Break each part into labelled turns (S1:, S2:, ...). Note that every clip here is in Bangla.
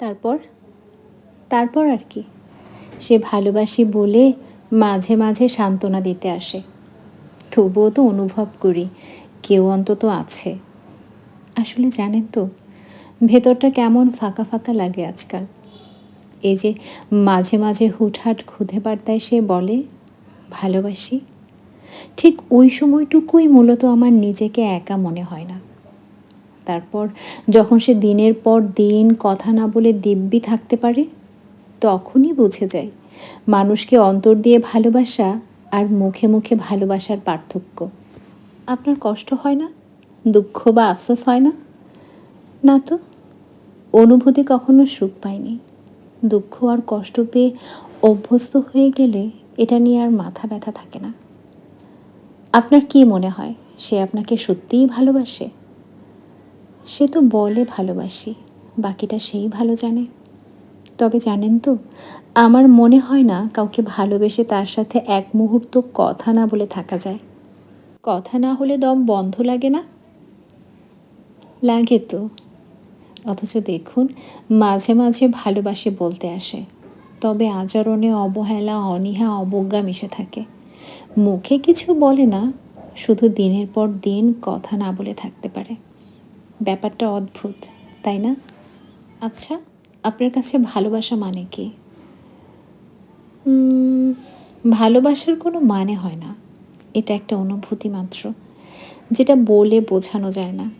S1: তারপর? তারপর আর কি? সে ভালোবাসি বলে মাঝে মাঝে সান্ত্বনা দিতে আসে। তবুও তো অনুভব করি, কেউ অন্তত আছে। আসলে জানেন তো, ভেতরটা কেমন ফাঁকা ফাঁকা লাগে আজকাল। এই যে মাঝে মাঝে হুটহাট খুদে বার্তায় সে বলে, ভালোবাসি? ঠিক ওই সময়টুকুই মূলত আমার নিজেকে একা মনে হয় না। তারপর যখন সে দিনের পর দিন কথা না বলে দিব্যি থাকতে পারে, তখনই বুঝে যায় মানুষকে অন্তর দিয়ে ভালোবাসা আর মুখে মুখে ভালোবাসার পার্থক্য। আপনার কষ্ট হয় না? দুঃখ বা আফসোস হয় না? না তো, অনুভূতি কখনো সুখ পায়নি। দুঃখ আর কষ্ট পেয়ে অভ্যস্ত হয়ে গেলে এটা নিয়ে আর মাথা ব্যথা থাকে না। আপনার কি মনে হয়? সে আপনাকে সত্যিই ভালোবাসে? সে তো বলে ভালোবাসি, বাকিটা সেই ভালো জানে। তবে জানেন তো, আমার মনে হয় না কাউকে ভালোবেসে তার সাথে এক মুহূর্ত কথা না বলে থাকা যায়। কথা না হলে দম বন্ধ লাগে না? লাগে তো। অথচ দেখুন, মাঝে মাঝে ভালোবাসে বলতে আসে, তবে আচরণে অবহেলা, অনীহা, অবজ্ঞা মিশে থাকে। মুখে কিছু বলে না, শুধু দিনের পর দিন কথা না বলে থাকতে পারে। ব্যাপারটা অদ্ভুত, তাই না? আচ্ছা আপনার কাছে ভালোবাসা মানে কি? ভালোবাসার কোনো মানে হয় না। এটা একটা অনুভূতি মাত্র, যেটা বলে বোঝানো যায় না।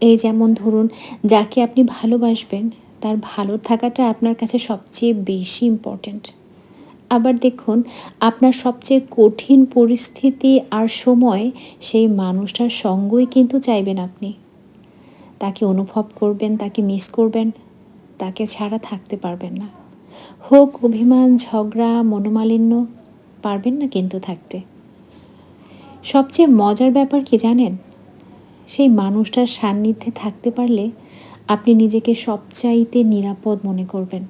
S1: এই যেমন ধরুন, যাকে আপনি ভালোবাসবেন, তার ভালো থাকাটা আপনার কাছে সবচেয়ে বেশি ইম্পর্ট্যান্ট আবার দেখুন, আপনার সবচেয়ে কঠিন পরিস্থিতি আর সময় সেই মানুষটার সঙ্গই কিন্তু চাইবেন আপনি। তাকে অনুভব করবেন, তাকে মিস করবেন, তাকে ছাড়া থাকতে পারবেন না। হোক, অভিমান, ঝগড়া, মনোমালিন্য, পারবেন না কিন্তু থাকতে। সবচেয়ে মজার ব্যাপার কি জানেন? সেই মানুষটার সান্নিধ্যে থাকতে পারলে আপনি নিজেকে সবচাইতে নিরাপদ মনে করবেন।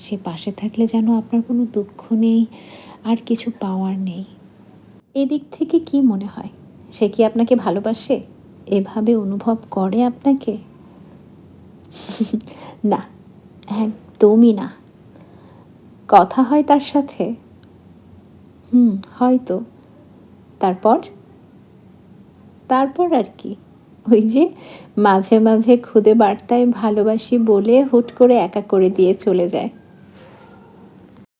S1: সে পাশে থাকলে যেন আপনার কোনো দুঃখ নেই, আর কিছু পাওয়ার নেই। এদিক থেকে কি মনে হয়? সে কি আপনাকে ভালোবাসে? এভাবে অনুভব করে আপনাকে? না, একদমই না। কথা হয় তার সাথে। হুম, হয়তো। তারপর? তারপর আর কি। ওই যে মাঝে মাঝে খুদে বার্তায় ভালোবাসি বলে হুট করে একা করে দিয়ে চলে যায়।